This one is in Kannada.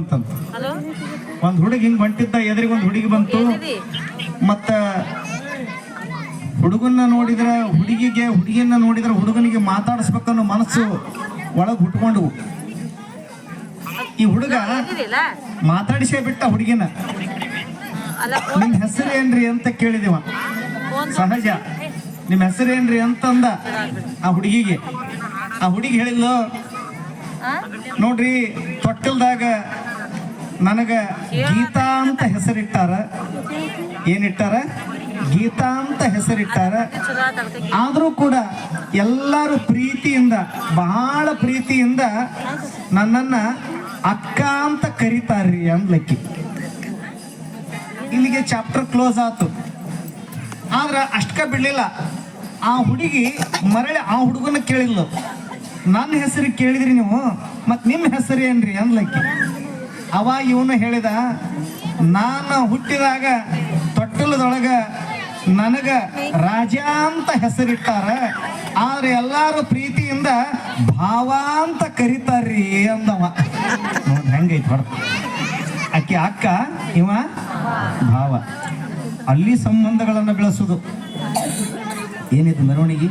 ಬಂತಂತ ಒಂದ್ ಹುಡುಗಿ ಹಿಂಗ್ ಹೊಂಟಿದ್ದ ಎದುರಿಗೆ ಒಂದ್ ಹುಡುಗಿ ಬಂತು. ಮತ್ತ ಹುಡುಗನ್ನ ನೋಡಿದ್ರ ಹುಡುಗಿಗೆ ಹುಡುಗಿಯನ್ನ ನೋಡಿದ್ರ ಹುಡುಗನಿಗೆ ಮಾತಾಡಿಸ್ಬೇಕನ್ನೋ ಮನಸ್ಸು ಒಳಗ್ ಹುಟ್ಕೊಂಡು. ಈ ಹುಡುಗ ಮಾತಾಡಿಸೇ ಬಿಟ್ಟ ಹುಡುಗಿನ. ನಿಮ್ ಹೆಸರು ಏನ್ರಿ ಅಂತ ಕೇಳಿದಿವ. ಸಹಜ. ನಿಮ್ ಹೆಸರು ಏನ್ರಿ ಅಂತಂದ ಆ ಹುಡುಗಿಗೆ. ಆ ಹುಡುಗಿ ಹೇಳಿದ್ಲು ನೋಡ್ರಿ ತೊಟ್ಟಲ್ದಾಗ ನನಗ ಗೀತಾ ಅಂತ ಹೆಸರಿಟ್ಟಾರ. ಏನಿಟ್ಟಾರ? ಗೀತಾ ಅಂತ ಹೆಸರಿಟ್ಟಾರ. ಆದರೂ ಕೂಡ ಎಲ್ಲರೂ ಪ್ರೀತಿಯಿಂದ, ಬಹಳ ಪ್ರೀತಿಯಿಂದ ನನ್ನನ್ನ ಅಕ್ಕ ಅಂತ ಕರೀತಾರ್ರಿ ಅಂದ್ಲಕ್ಕಿ. ಇಲ್ಲಿಗೆ ಚಾಪ್ಟರ್ ಕ್ಲೋಸ್ ಆಯ್ತು ಆದ್ರೆ ಅಷ್ಟಕ ಬಿಡ್ಲಿಲ್ಲ. ಆ ಹುಡುಗಿ ಮರಳಿ ಆ ಹುಡುಗನ ಕೇಳಿಲ್ಲ ನನ್ನ ಹೆಸರು ಕೇಳಿದ್ರಿ ನೀವು, ಮತ್ ನಿಮ್ಮ ಹೆಸರು ಏನ್ರಿ ಅಂದ್ಲಕ್ಕಿ. ಅವಾಗ ಇವನು ಹೇಳಿದ, ನಾನು ಹುಟ್ಟಿದಾಗ ತೊಟ್ಟಲದೊಳಗ ನನಗ ರಾಜ ಅಂತ ಹೆಸರಿಟ್ಟಾರ. ಆದ್ರೆ ಎಲ್ಲಾರು ಪ್ರೀತಿಯಿಂದ ಭಾವ ಅಂತ ಕರೀತಾರ್ರಿ ಅಂದವ. ಹೆಂಗೈತ್ ಹೆಂಗೈತಿ ಅಕ್ಕಿ ಅಕ್ಕ, ಇವ ಭಾವ. ಅಲ್ಲಿ ಸಂಬಂಧಗಳನ್ನು ಬೆಳೆಸುದು. ಏನಿದು ಮೆರವಣಿಗೆ?